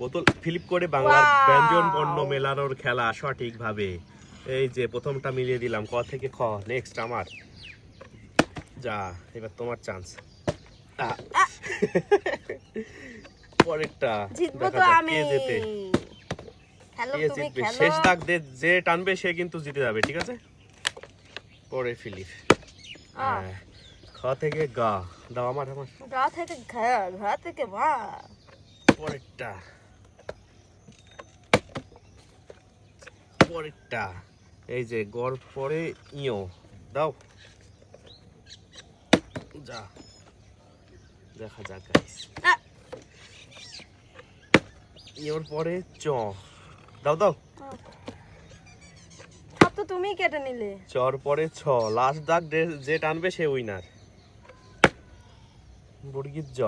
বোতল ফিলিপ করে বাংলার! ব্যঞ্জন বর্ণ মেলানোর খেলা সঠিকভাবে। এই যে প্রথমটা মিলিয়ে দিলাম ক থেকে খ নেক্সট আমার। যা এবার তোমার চান্স পরেরটা জিতবো তো আমি। জেতে। খেলো তুমি জিতবে? খেলো। শেষ দাগ দে- যে টানবে সে কিন্তু জিতে যাবে ঠিক আছে? পরে ফিলিপ। হ্যাঁ। খ থেকে গা। দাও আমার আমার। ঘা থেকে ঘা ঘা থেকে মা পরেরটা। পরেরটা। এই যে গড় পরে ইয়ো দাও। যা দেখা যাক গাইস পরে চ। দাও দাও। তো তুমিই কেটে নিলে। চর পরে ছ। লাস্ট দাগ যে- টানবে সে উইনার মুরগির জ।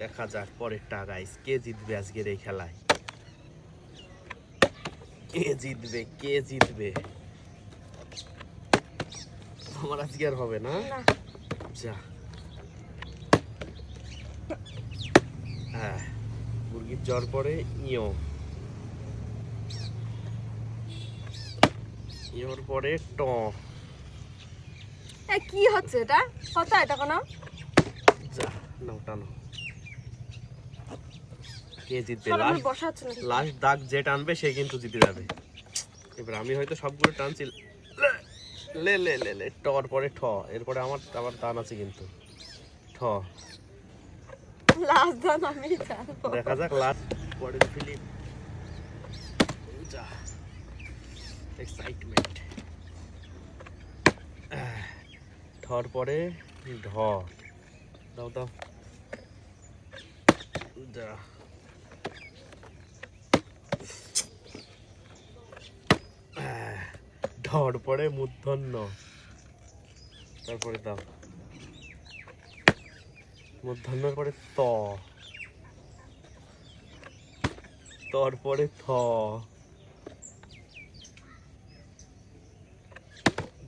দেখা যাক পরেরটা গাইস কে জিতবে আজকের এই খেলায়? কে জিতবে কে জিতবে? আমার আজকে আর হবে না? যা। হ্যাঁ মুরগির জ্বর পরে ইয়ো। ইয়োর পরে ট। কি হচ্ছে এটা? কত এটা কোনো? যা নাও টানো। কে জিতবে? লাস্ট দাগ যে টানবে সে কিন্তু জিতে যাবে। এবার আমি হয়তো সবগুলো টানছি। লে লে লে লে টর পরে ঠ। এরপরে আমার আবার টান আছে কিন্তু। ঠ। লাস্ট দান আমি দেখা যাক লাস্ট পরে ফিলিপ এক্সাইটমেন্ট ঠর পরে ঢ। দাও দাও। যা। ঢর পরে মূর্ধন্য। তারপরে দাও। মূর্ধন্যর পরে ত। তর পরে থ।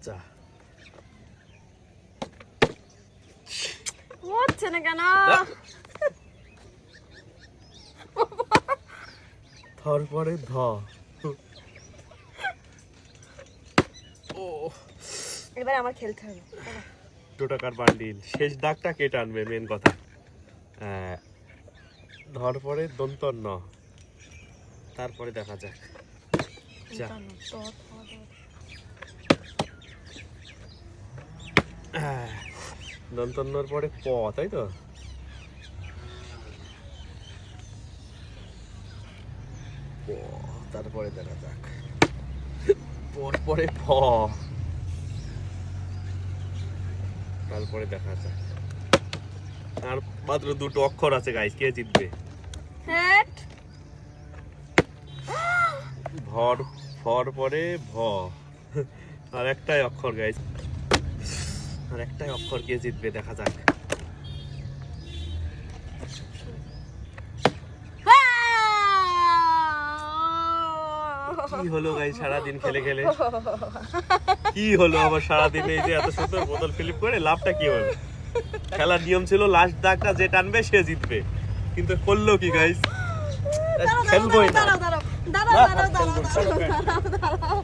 যা। হচ্ছে না কেন? থর পরে ধ। এবার আমার খেলতে হবে। দু টাকার বান্ডিল। শেষ দাগটা কে টানবে? মেন কথা। ধর পরে দন্ত ন তারপরে দেখা যাক। যা। দন্তন্নর পরে প তাই তো? প, তারপরে দেখা যাক। পর পরে ফ তারপরে দেখা যাক আর মাত্র দুটো অক্ষর আছে গাইস কে জিতবে? হেট। ভর ফর পরে ভ। আর একটাই অক্ষর গাইস আর একটাই অক্ষর কে জিতবে দেখা যাক। কি হলো গাই সারাদিন খেলে খেলে? কি হলো আবার সারাদিন এই যে এত সুন্দর বোতল ফিলিপ করে লাভটা কি হলো? খেলার নিয়ম ছিল লাস্ট দাগটা যে টানবে সে জিতবে। কিন্তু করল কি গাইস খেলবোই না। দাঁড়াও দাঁড়াও দাঁড়াও দাঁড়াও দাঁড়াও দাঁড়াও।